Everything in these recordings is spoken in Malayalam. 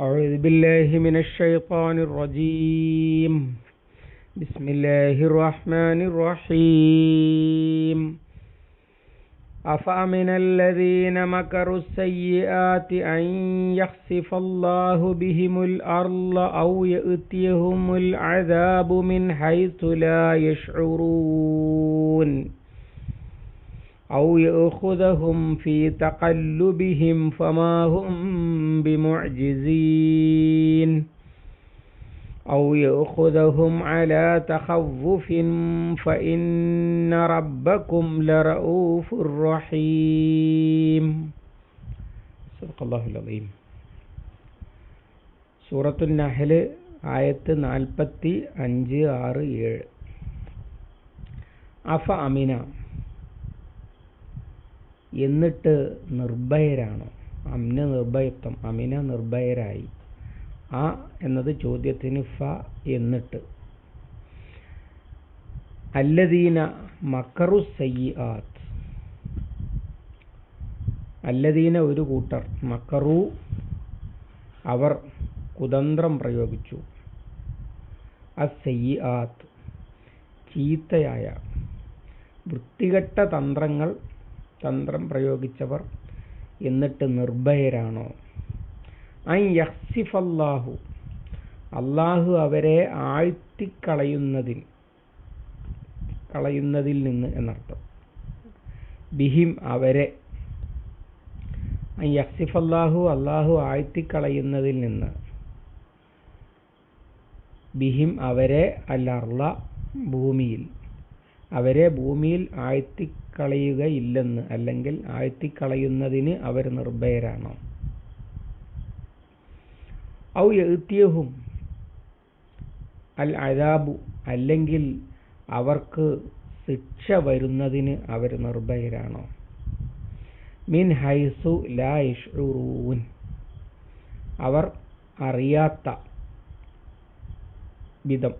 أعوذ بالله من الشيطان الرجيم. بسم الله الرحمن الرحيم. أفأمن الذين مكروا السيئات أن يخسف الله بهم الأرض أو يأتيهم العذاب من حيث لا يشعرون؟ أو يأخذهم في تقلبهم فما هم بمعجزين أو يأخذهم على تخوف فإن ربكم لرؤوف رحيم صدق الله العظيم സൂറത്തു നഹല് ആയത്ത് നാൽപ്പത്തി അഞ്ച് ആറ് ഏഴ് അഫ അമിന എന്നിട്ട് നിർഭയരാണോ. അമ്ന നിർഭയത്വം അമിന നിർഭയരായി. ആ എന്നത് ചോദ്യത്തിന് ഫ എന്നിട്ട്. അല്ലദീന മക്കറു സയ്യാത്ത് അല്ലദീന ഒരു കൂട്ടർ മക്കറു അവർ കുതന്ത്രം പ്രയോഗിച്ചു. അസയ്യാത്ത് ചീത്തയായ വൃത്തികെട്ട തന്ത്രങ്ങൾ തന്ത്രം പ്രയോഗിച്ചവർ എന്നിട്ട് നിർഭയരാണോ? ഐ അള്ളാഹു അവരെ ആഴ്ത്തിക്കളയുന്നതിൽ കളയുന്നതിൽ നിന്ന് എന്നർത്ഥം. ബിഹിം അവരെ. യഹ്സിഫല്ലാഹു അള്ളാഹു ആഴ്ത്തിക്കളയുന്നതിൽ നിന്ന്. ബിഹിം അവരെ അല്ലർല ഭൂമിയിൽ. അവരെ ഭൂമിയിൽ ആഴ്ത്തിക്കളയുകയില്ലെന്ന് അല്ലെങ്കിൽ ആഴ്ത്തിക്കളയുന്നതിന് അവർ നിർഭയരാണോ? ഔ എഴുത്തിയഹും അൽ അഴാബു അല്ലെങ്കിൽ അവർക്ക് ശിക്ഷ വരുന്നതിന് അവർ നിർഭയരാണോ? മിൻ ഹൈസു ലാ ഇഷ്റൂൻ അവർ അറിയാത്ത വിധം.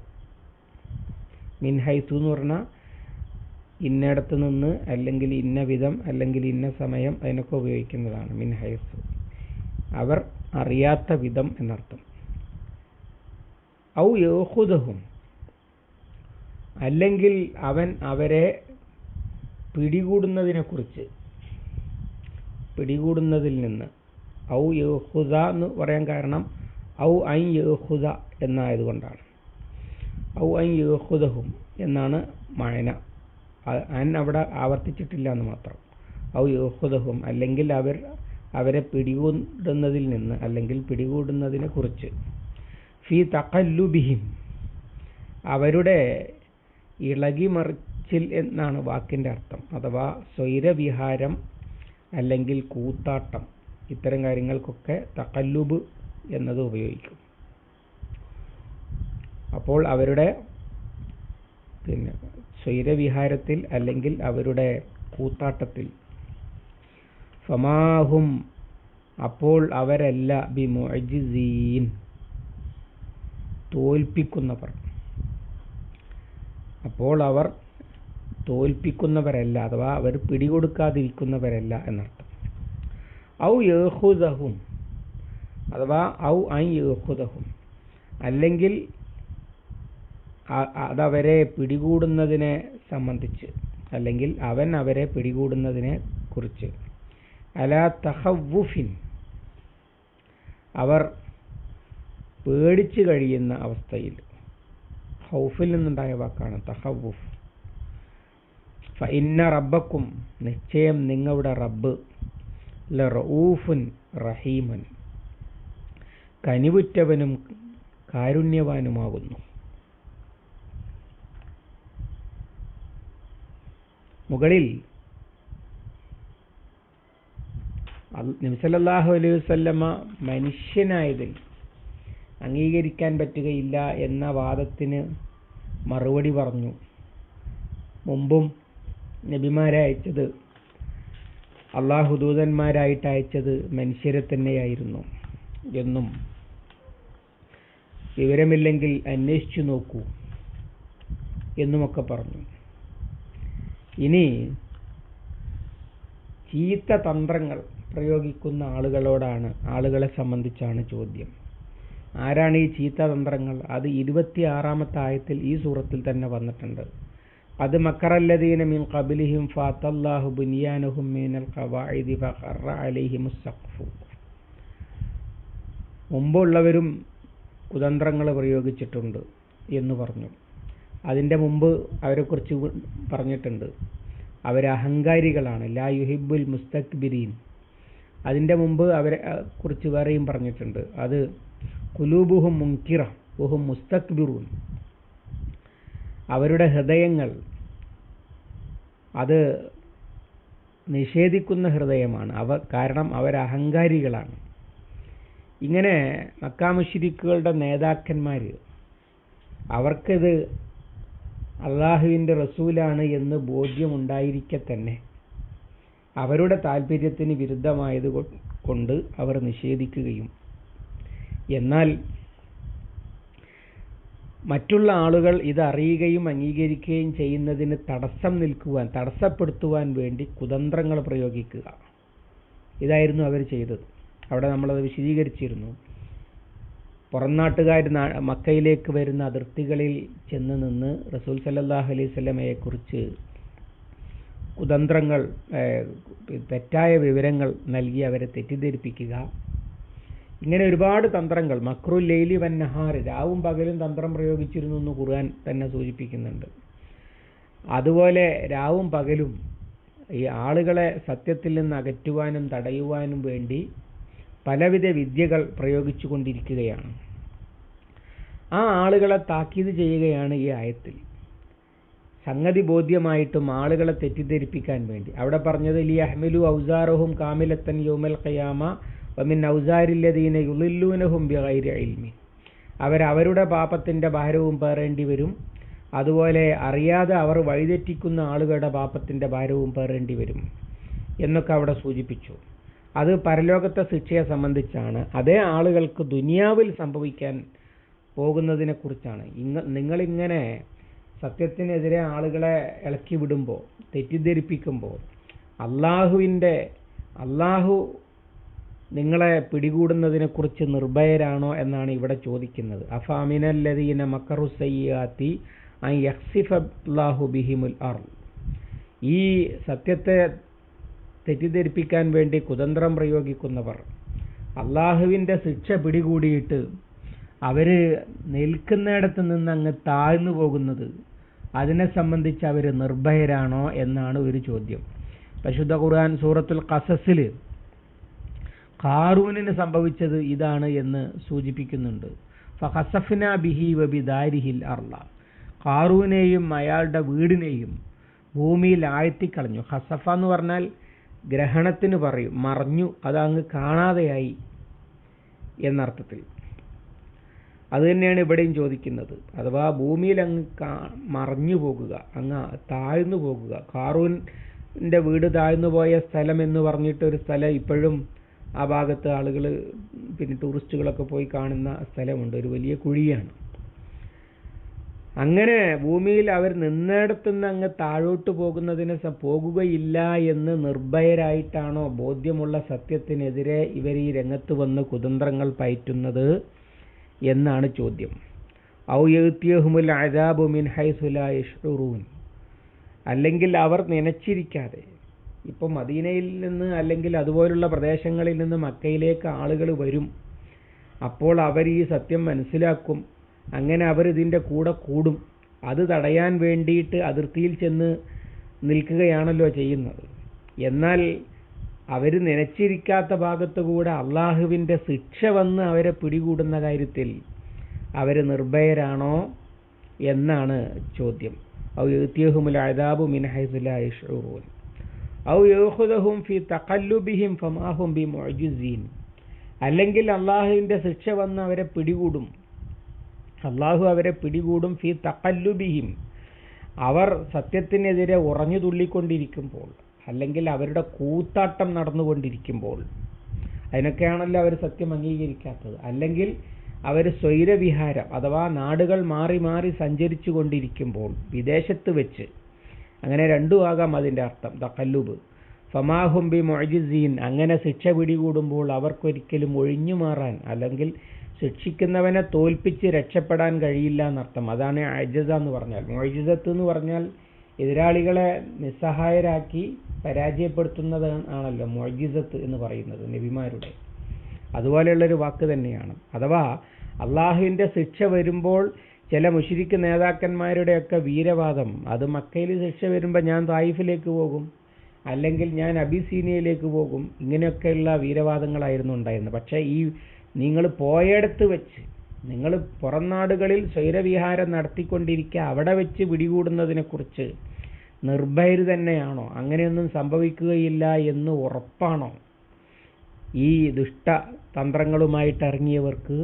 മിൻ ഹൈസു എന്ന് പറഞ്ഞാൽ ഇന്നയിടത്ത് നിന്ന് അല്ലെങ്കിൽ ഇന്ന വിധം അല്ലെങ്കിൽ ഇന്ന സമയം അതിനൊക്കെ ഉപയോഗിക്കുന്നതാണ് മിൻ ഹൈസു. അവർ അറിയാത്ത വിധം എന്നർത്ഥം. ഔ യോഹുദഹും. അല്ലെങ്കിൽ അവൻ അവരെ പിടികൂടുന്നതിനെക്കുറിച്ച് പിടികൂടുന്നതിൽ നിന്ന്. ഔ യോഹുദ എന്ന് പറയാൻ കാരണം ഔ ഐ യോഹുദ എന്നായതുകൊണ്ടാണ്. ഔ ഐ യോഹുദഹും എന്നാണ് മഴന അൻ അവിടെ ആവർത്തിച്ചിട്ടില്ല എന്ന് മാത്രം. ഔ യോഹുദഹും അല്ലെങ്കിൽ അവർ അവരെ പിടികൂടുന്നതിൽ നിന്ന് അല്ലെങ്കിൽ പിടികൂടുന്നതിനെ കുറിച്ച്. ഫി തക്കല്ലുബിഹിം അവരുടെ ഇളകിമറിച്ചിൽ എന്നാണ് വാക്കിന്റെ അർത്ഥം. അഥവാ സ്വൈരവിഹാരം അല്ലെങ്കിൽ കൂത്താട്ടം. ഇത്തരം കാര്യങ്ങൾക്കൊക്കെ തക്കല്ലുബ് എന്നത് ഉപയോഗിക്കും. അപ്പോൾ അവരുടെ പിന്നെ സ്വൈരവിഹാരത്തിൽ അല്ലെങ്കിൽ അവരുടെ കൂത്താട്ടത്തിൽ. ഫമാഹും അപ്പോൾ അവരല്ല ബി തോൽപ്പിക്കുന്നവർ. അപ്പോൾ അവർ തോൽപ്പിക്കുന്നവരല്ല അഥവാ അവർ പിടികൊടുക്കാതിരിക്കുന്നവരല്ല എന്നർത്ഥം. ഔ യേഹുദഹും അഥവാ ഔ ഐ യേഹുദഹും അല്ലെങ്കിൽ അതവരെ പിടികൂടുന്നതിനെ സംബന്ധിച്ച് അല്ലെങ്കിൽ അവൻ അവരെ പിടികൂടുന്നതിനെ കുറിച്ച്. അല തഹവുഫിൻ അവർ പേടിച്ചു കഴിയുന്ന അവസ്ഥയിൽ. ഹൗഫിൽ നിന്നുണ്ടായ വാക്കാണ് തഹവുഫ് ഫഇന്ന റബ്ബക്കും നിശ്ചയം നിങ്ങളുടെ റബ്ബ് ലറൂഫുൻ റഹീമൻ. കനിവുറ്റവനും കാരുണ്യവാനുമാകുന്നു. മുകളിൽ നബിസല്ലാഹു അലൈഹി വസല്ലമ മനുഷ്യനായതിൽ അംഗീകരിക്കാൻ പറ്റുകയില്ല എന്ന വാദത്തിന് മറുപടി പറഞ്ഞു. മുമ്പും നബിമാരെ അയച്ചത് അള്ളാഹു ദൂതന്മാരായിട്ട് അയച്ചത് മനുഷ്യരെ തന്നെയായിരുന്നു എന്നും വിവരമില്ലെങ്കിൽ അന്വേഷിച്ചു നോക്കൂ എന്നുമൊക്കെ പറഞ്ഞു. ഇനി ചീത്ത തന്ത്രങ്ങൾ പ്രയോഗിക്കുന്ന ആളുകളോടാണ് ആളുകളെ സംബന്ധിച്ചാണ് ചോദ്യം. ആരാണ് ഈ ചീത്ത തന്ത്രങ്ങൾ? അത് ഇരുപത്തിയാറാമത്തെ ആയത്തിൽ ഈ സൂറത്തിൽ തന്നെ വന്നിട്ടുണ്ട്. അത് മക്കറല്ലദീന മിൻ കബിലിഹിം ഫാത്തല്ലാഹു ബുനിയാനുഹും മിനൽ ഖവാഇദി ഫഖറ മുമ്പുള്ളവരും കുതന്ത്രങ്ങൾ പ്രയോഗിച്ചിട്ടുണ്ട് എന്ന് പറഞ്ഞു. അതിന്റെ മുമ്പ് അവരെക്കുറിച്ച് പറഞ്ഞിട്ടുണ്ട്. അവർ അഹങ്കാരികളാണ്. ലാ യുഹിബുൽ മുസ്തക്ബിരീൻ. അതിന്റെ മുമ്പ് അവരെ കുറിച്ച് വേറെയും പറഞ്ഞിട്ടുണ്ട്. അത് കുലൂബുഹും മുൻകിറ ബുഹും മുസ്തക്ബിറൂൻ. അവരുടെ ഹൃദയങ്ങൾ അത് നിഷേധിക്കുന്ന ഹൃദയമാണ്. അവ കാരണം അവർ അഹങ്കാരികളാണ്. ഇങ്ങനെ മക്കാമുഷിരിക്കുകളുടെ നേതാക്കന്മാർ അവർക്കിത് അള്ളാഹുവിന്റെ റസൂലാണ് എന്ന് ബോധ്യമുണ്ടായിരിക്കെ തന്നെ അവരുടെ താല്പര്യത്തിന് വിരുദ്ധമായത് കൊണ്ട് അവർ നിഷേധിക്കുകയും. എന്നാൽ മറ്റുള്ള ആളുകൾ ഇത് അറിയുകയും അംഗീകരിക്കുകയും ചെയ്യുന്നതിന് തടസ്സം നിൽക്കുവാൻ തടസ്സപ്പെടുത്തുവാൻ വേണ്ടി കുതന്ത്രങ്ങൾ പ്രയോഗിക്കുക. ഇതായിരുന്നു അവർ ചെയ്തത്. അവിടെ നമ്മളത് വിശദീകരിച്ചിരുന്നു. പുറംനാട്ടുകാർ മക്കയിലേക്ക് വരുന്ന അതിർത്തികളിൽ ചെന്ന് നിന്ന് റസൂൽ സല്ലാഹു അലൈഹി സ്വലമയെക്കുറിച്ച് കുതന്ത്രങ്ങൾ തെറ്റായ വിവരങ്ങൾ നൽകി അവരെ തെറ്റിദ്ധരിപ്പിക്കുക. ഇങ്ങനെ ഒരുപാട് തന്ത്രങ്ങൾ മക്രു ലൈലി വന്നഹാർ നഹാർ രാവും പകലും തന്ത്രം പ്രയോഗിച്ചിരുന്നു എന്ന് ഖുർആൻ തന്നെ സൂചിപ്പിക്കുന്നുണ്ട്. അതുപോലെ രാവും പകലും ഈ ആളുകളെ സത്യത്തിൽ നിന്ന് അകറ്റുവാനും തടയുവാനും വേണ്ടി പലവിധ വിദ്യകൾ പ്രയോഗിച്ചു കൊണ്ടിരിക്കുകയാണ് ആ ആളുകളെ താക്കീത് ചെയ്യുകയാണ് ഈ ആയത്തിൽ. സംഗതി ബോധ്യമായിട്ടും ആളുകളെ തെറ്റിദ്ധരിപ്പിക്കാൻ വേണ്ടി. അവിടെ പറഞ്ഞത് ലി അഹ്മലു ഔസാറഹും കാമിലത്തൻ യോമൽ ഖയാമ വമിൻ ഔസാരില്ലദീന യുളില്ലൂനഹും ബിഗൈരി ഇൽമി. പാപത്തിന്റെ ഭാരവും പേറേണ്ടി വരും. അതുപോലെ അറിയാതെ അവർ വഴിതെറ്റിക്കുന്ന ആളുകളുടെ പാപത്തിന്റെ ഭാരവും പേറേണ്ടി വരും എന്നൊക്കെ അവിടെ സൂചിപ്പിച്ചു. അത് പരലോകത്തെ ശിക്ഷയെ സംബന്ധിച്ചാണ്. അതേ ആളുകൾക്ക് ദുനിയാവിൽ സംഭവിക്കാൻ പോകുന്നതിനെ കുറിച്ചാണ്. ഇങ്ങ നിങ്ങളിങ്ങനെ സത്യത്തിനെതിരെ ആളുകളെ ഇളക്കി വിടുമ്പോൾ തെറ്റിദ്ധരിപ്പിക്കുമ്പോൾ അള്ളാഹുവിന്റെ അള്ളാഹു നിങ്ങളെ പിടികൂടുന്നതിനെക്കുറിച്ച് നിർഭയരാണോ എന്നാണ് ഇവിടെ ചോദിക്കുന്നത്. അഫാമിനല്ലദീന മക്കറുസയ്യാത്തി ഐ യക്സിഫല്ലാഹു ബിഹിമുൽ അർ ഈ സത്യത്തെ തെറ്റിദ്ധരിപ്പിക്കാൻ വേണ്ടി കുതന്ത്രം പ്രയോഗിക്കുന്നവർ. അള്ളാഹുവിന്റെ ശിക്ഷ പിടികൂടിയിട്ട് അവർ നിൽക്കുന്നിടത്ത് നിന്ന് അങ്ങ് താഴ്ന്നു പോകുന്നത് അതിനെ സംബന്ധിച്ച് അവർ നിർഭയരാണോ എന്നാണ് ഒരു ചോദ്യം. പരിശുദ്ധ ഖുർആൻ സൂറത്തുൽ കസസിൽ കാറൂനിന് സംഭവിച്ചത് ഇതാണ് എന്ന് സൂചിപ്പിക്കുന്നുണ്ട്. ഫഹസഫ്ന ബിഹി വബി ദാരിഹിൽ അർള. കാറൂനെയും അയാളുടെ വീടിനെയും ഭൂമിയിൽ ആഴ്ത്തിക്കളഞ്ഞു. ഹസഫ എന്ന് പറഞ്ഞാൽ ഗ്രഹണത്തിന് പറയും മറഞ്ഞു അതങ്ങ് കാണാതെയായി എന്നർത്ഥത്തിൽ. അത് തന്നെയാണ് ഇവിടെയും ചോദിക്കുന്നത്. അഥവാ ഭൂമിയിൽ അങ്ങ് മറഞ്ഞു പോകുക അങ്ങ് താഴ്ന്നു പോകുക. കാറൂന്റെ വീട് താഴ്ന്നു പോയ സ്ഥലം എന്ന് പറഞ്ഞിട്ട് ഒരു സ്ഥലം ഇപ്പോഴും ആ ഭാഗത്ത് ആളുകൾ പിന്നെ ടൂറിസ്റ്റുകളൊക്കെ പോയി കാണുന്ന സ്ഥലമുണ്ട്. ഒരു വലിയ കുഴിയാണ്. അങ്ങനെ ഭൂമിയിൽ അവർ നിന്നിടത്തുനിന്ന് അങ്ങ് താഴോട്ട് പോകുന്നതിന് പോകുകയില്ല എന്ന് നിർഭയരായിട്ടാണോ ബോധ്യമുള്ള സത്യത്തിനെതിരെ ഇവർ ഈ രംഗത്ത് വന്ന് കുതന്ത്രങ്ങൾ പയറ്റുന്നത് എന്നാണ് ചോദ്യം. ഔ യഹ്തിയഹുമുൽ അദാബു മിൻ ഇഷ്റൂൻ അല്ലെങ്കിൽ അവർ നനച്ചിരിക്കാതെ ഇപ്പം മദീനയിൽ നിന്ന് അല്ലെങ്കിൽ അതുപോലുള്ള പ്രദേശങ്ങളിൽ നിന്ന് മക്കയിലേക്ക് ആളുകൾ വരും. അപ്പോൾ അവർ ഈ സത്യം മനസ്സിലാക്കും. അങ്ങനെ അവർ ഇതിന്റെ കൂടെ കൂടും. അത് തടയാൻ വേണ്ടിയിട്ട് അതിർത്തിയിൽ ചെന്ന് നിൽക്കുകയാണല്ലോ ചെയ്യുന്നത്. എന്നാൽ അവർ നനച്ചിരിക്കാത്ത ഭാഗത്ത് കൂടെ അള്ളാഹുവിന്റെ ശിക്ഷ വന്ന് അവരെ പിടികൂടുന്ന കാര്യത്തിൽ അവർ നിർഭയരാണോ എന്നാണ് ചോദ്യം. ഔ യുത്യഹുമുൽ അദാബു മിൻ ഹൈസുലാ യഷ്ഉറൂൻ. ഔ യോഹുദഹും ഫി തഖല്ലുബിഹിം ഫമാഹും ബി അല്ലെങ്കിൽ അള്ളാഹുവിന്റെ ശിക്ഷ വന്ന് അവരെ പിടികൂടും. അള്ളാഹു അവരെ പിടികൂടും ഫി തക്കല്ലുബിയും അവർ സത്യത്തിനെതിരെ ഉറഞ്ഞു തുള്ളിക്കൊണ്ടിരിക്കുമ്പോൾ അല്ലെങ്കിൽ അവരുടെ കൂത്താട്ടം നടന്നുകൊണ്ടിരിക്കുമ്പോൾ അതിനൊക്കെയാണല്ലോ അവർ സത്യം അംഗീകരിക്കാത്തത്. അല്ലെങ്കിൽ അവർ സ്വൈരവിഹാരം അഥവാ നാടുകൾ മാറി മാറി സഞ്ചരിച്ചു കൊണ്ടിരിക്കുമ്പോൾ വിദേശത്ത് വെച്ച് അങ്ങനെ രണ്ടുമാകാം അതിന്റെ അർത്ഥം തക്കല്ലുബ് ഫമാഹും ബി മൊജിസീൻ അങ്ങനെ ശിക്ഷ പിടികൂടുമ്പോൾ അവർക്കൊരിക്കലും ഒഴിഞ്ഞു മാറാൻ അല്ലെങ്കിൽ ശിക്ഷിക്കുന്നവനെ തോൽപ്പിച്ച് രക്ഷപ്പെടാൻ കഴിയില്ല എന്നർത്ഥം. അതാണ് അജസ എന്ന് പറഞ്ഞാൽ. മൊഴിജിസത്ത് എന്ന് പറഞ്ഞാൽ എതിരാളികളെ നിസ്സഹായരാക്കി പരാജയപ്പെടുത്തുന്നത് ആണല്ലോ മൊഴിജിസത്ത് എന്ന് പറയുന്നത് നബിമാരുടെ. അതുപോലെയുള്ളൊരു വാക്ക് തന്നെയാണ്. അഥവാ അള്ളാഹുവിന്റെ ശിക്ഷ വരുമ്പോൾ ചില മുഷിരിക്ക് നേതാക്കന്മാരുടെയൊക്കെ വീരവാദം അത് മക്കയിൽ ശിക്ഷ വരുമ്പോൾ ഞാൻ തായിഫിലേക്ക് പോകും അല്ലെങ്കിൽ ഞാൻ അബിസീനിയയിലേക്ക് പോകും ഇങ്ങനെയൊക്കെയുള്ള വീരവാദങ്ങളായിരുന്നു ഉണ്ടായിരുന്നത്. പക്ഷേ ഈ നിങ്ങൾ പോയടത്ത് വെച്ച് നിങ്ങൾ പുറം നാടുകളിൽ സ്വൈരവിഹാരം നടത്തിക്കൊണ്ടിരിക്കുക അവിടെ വെച്ച് പിടികൂടുന്നതിനെക്കുറിച്ച് നിർഭയർ തന്നെയാണോ? അങ്ങനെയൊന്നും സംഭവിക്കുകയില്ല എന്ന് ഉറപ്പാണോ? ഈ ദുഷ്ട തന്ത്രങ്ങളുമായിട്ട് ഇറങ്ങിയവർക്ക്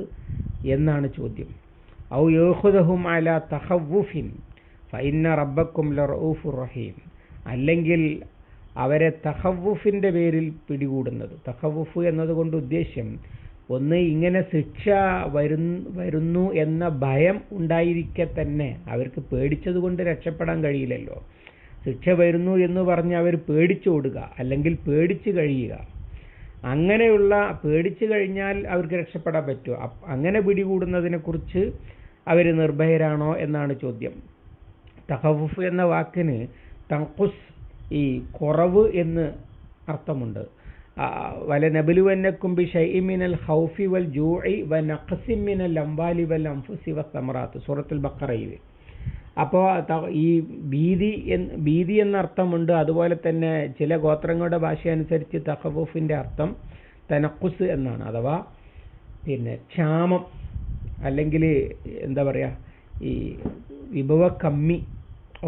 എന്നാണ് ചോദ്യം. ഔ യോഹുദഹും അല തഹവുഫിൻ ഫൈന്ന റബ്ബക്കും ലറൂഫു റഹീം. അല്ലെങ്കിൽ അവരെ തഹവുഫിന്റെ പേരിൽ പിടികൂടുന്നത്. തഹവുഫ് എന്നതുകൊണ്ട് ഉദ്ദേശ്യം ഒന്ന് ഇങ്ങനെ ശിക്ഷ വരുന്നു എന്ന ഭയം ഉണ്ടായിരിക്കെ തന്നെ അവർക്ക് പേടിച്ചത് കൊണ്ട് രക്ഷപ്പെടാൻ കഴിയില്ലല്ലോ. ശിക്ഷ വരുന്നു എന്ന് പറഞ്ഞ് അവർ പേടിച്ചോടുക അല്ലെങ്കിൽ പേടിച്ച് കഴിയുക. അങ്ങനെയുള്ള പേടിച്ചു കഴിഞ്ഞാൽ അവർക്ക് രക്ഷപ്പെടാൻ പറ്റുമോ അങ്ങനെ പിടികൂടുന്നതിനെക്കുറിച്ച് അവർ നിർഭയരാണോ എന്നാണ് ചോദ്യം. തഹവുഫ് എന്ന വാക്കിന് തങ്കുസ് ഈ കുറവ് എന്ന് അർത്ഥമുണ്ട്. വല നബലുവന്നക്കും ബി ഷൈമിനൽ ഹൗഫി വൽ ജൂഇ വ നഖസിമിനൽ അംവാലി വൽ അംഫുസി വ സമറാത്ത്. സൂറത്തുൽ ബക്കറയിൽ അപ്പോൾ ഈ ഭീതി ഭീതി എന്നർത്ഥമുണ്ട്. അതുപോലെ തന്നെ ചില ഗോത്രങ്ങളുടെ ഭാഷ അനുസരിച്ച് തഹബൂഫിന്റെ അർത്ഥം തനക്കുസ് എന്നാണ്. അഥവാ പിന്നെ ക്ഷാമം അല്ലെങ്കിൽ എന്താ പറയുക ഈ വിഭവ കമ്മി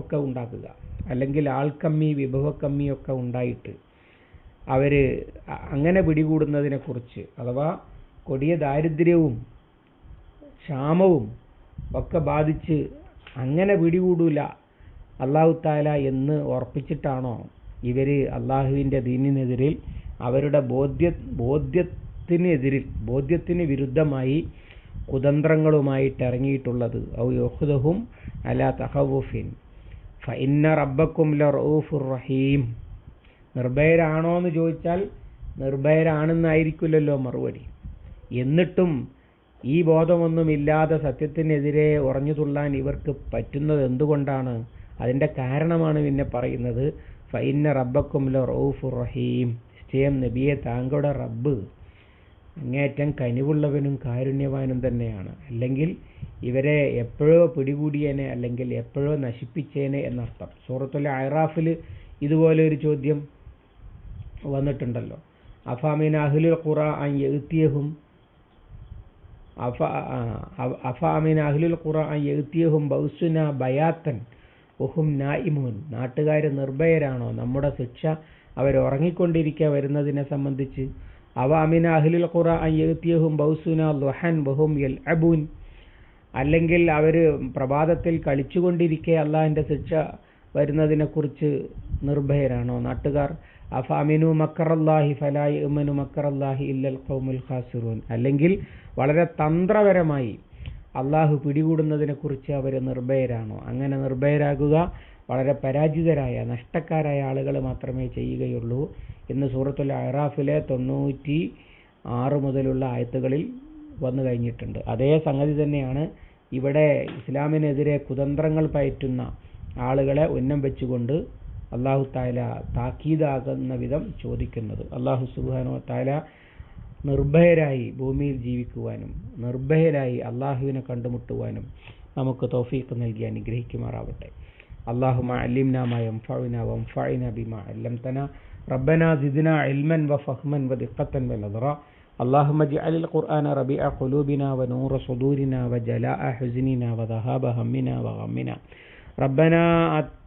ഒക്കെ ഉണ്ടാക്കുക. അല്ലെങ്കിൽ ആൾക്കമ്മി വിഭവ കമ്മി ഒക്കെ ഉണ്ടായിട്ട് അവർ അങ്ങനെ പിടികൂടുന്നതിനെക്കുറിച്ച് അഥവാ കൊടിയ ദാരിദ്ര്യവും ക്ഷാമവും ഒക്കെ ബാധിച്ച് അങ്ങനെ പിടികൂടില്ല അള്ളാഹു താല എന്ന് ഉറപ്പിച്ചിട്ടാണോ ഇവർ അള്ളാഹുവിന്റെ ദീനിനെതിരിൽ അവരുടെ ബോധ്യ ബോധ്യത്തിനെതിരിൽ ബോധ്യത്തിന് വിരുദ്ധമായി കുതന്ത്രങ്ങളുമായിട്ട് ഇറങ്ങിയിട്ടുള്ളത്. ഔ യോഹുദഹും അല തഹവുഫിൻ ഫൈന്ന റബ്ബക്കും ലറൂഫുർ റഹീം. നിർഭയരാണോ എന്ന് ചോദിച്ചാൽ നിർഭയരാണെന്നായിരിക്കില്ലല്ലോ മറുപടി. എന്നിട്ടും ഈ ബോധമൊന്നുമില്ലാതെ സത്യത്തിനെതിരെ ഉറഞ്ഞു തുള്ളാൻ ഇവർക്ക് പറ്റുന്നത് എന്തുകൊണ്ടാണ്? അതിന്റെ കാരണമാണ് പിന്നെ പറയുന്നത്. ഫൈന്ന റബ്ബക്കും റൌഫു റഹീം. നിശ്ചയം നബിയെ താങ്കളുടെ റബ്ബ് അങ്ങേറ്റം കനിവുള്ളവനും കാരുണ്യവാനും തന്നെയാണ്. അല്ലെങ്കിൽ ഇവരെ എപ്പോഴോ പിടികൂടിയേനെ അല്ലെങ്കിൽ എപ്പോഴോ നശിപ്പിച്ചേനെ എന്നർത്ഥം. സൂറത്തുൽ ഐറാഫിൽ ഇതുപോലെ ഒരു ചോദ്യം വന്നിട്ടുണ്ടല്ലോ. അഫാമിൻ അഹ്ലുൽ ഖുറ അൻ എഴുത്തിയഹും അഫ അഫാമിൻ അഹ്ലുൽ ഖുറ അൻ എഴുത്തിയഹും ബൗസുന ബയാത്തൻ. ഒഹും നായിമൂൻ നാട്ടുകാർ നിർഭയരാണോ? നമ്മുടെ ശിക്ഷ അവർ ഉറങ്ങിക്കൊണ്ടിരിക്കുക വരുന്നതിനെ സംബന്ധിച്ച്. അവ അമിന അഹ്ലുൽ ഖുറ അൻ എഴുത്തിയഹും ബൗസുന ലൊഹൻ ബഹും എൽ അബൂൻ അല്ലെങ്കിൽ അവർ പ്രഭാതത്തിൽ കളിച്ചുകൊണ്ടിരിക്കെ അള്ളാഹിന്റെ ശിക്ഷ വരുന്നതിനെക്കുറിച്ച് നിർഭയരാണോ? നാട്ടുകാർ അഫാമിനു മക്കറല്ലാഹി ഫലായി ഉമ്മനു മക്കറല്ലാഹി ഇല്ലൽ ഖൗമുൽ ഖാസിറൂൻ. അല്ലെങ്കിൽ വളരെ തന്ത്രപരമായി അള്ളാഹു പിടികൂടുന്നതിനെക്കുറിച്ച് അവർ നിർഭയരാണോ? അങ്ങനെ നിർഭയരാകുക വളരെ പരാജിതരായ നഷ്ടക്കാരായ ആളുകൾ മാത്രമേ ചെയ്യുകയുള്ളൂ എന്ന് സൂറത്തുൽ അറാഫിലെ തൊണ്ണൂറ്റി ആറ് മുതലുള്ള ആയത്തുകളിൽ വന്നു കഴിഞ്ഞിട്ടുണ്ട്. അതേ സംഗതി തന്നെയാണ് ഇവിടെ ഇസ്ലാമിനെതിരെ കുതന്ത്രങ്ങൾ പയറ്റുന്ന ആളുകളെ ഉന്നം വെച്ചുകൊണ്ട് അള്ളാഹു താല താക്കീതാകുന്ന വിധം ചോദിക്കുന്നത് അള്ളാഹു സുബാനോ താല നിർഭയരായി ഭൂമിയിൽ ജീവിക്കുവാനും നിർഭയരായി അള്ളാഹുവിനെ കണ്ടുമുട്ടുവാനും നമുക്ക് തൗഫീഖ് നൽകി അനുഗ്രഹിക്കുമാറാവട്ടെ اللهم علمنا ما ينفعنا وانفعنا بما علمتنا ربنا زدنا علما وفهما ودقة ونظرا اللهم اجعل القرآن ربيع قلوبنا ونور صدورنا وجلاء حزننا وذهاب همنا وغمنا ربنا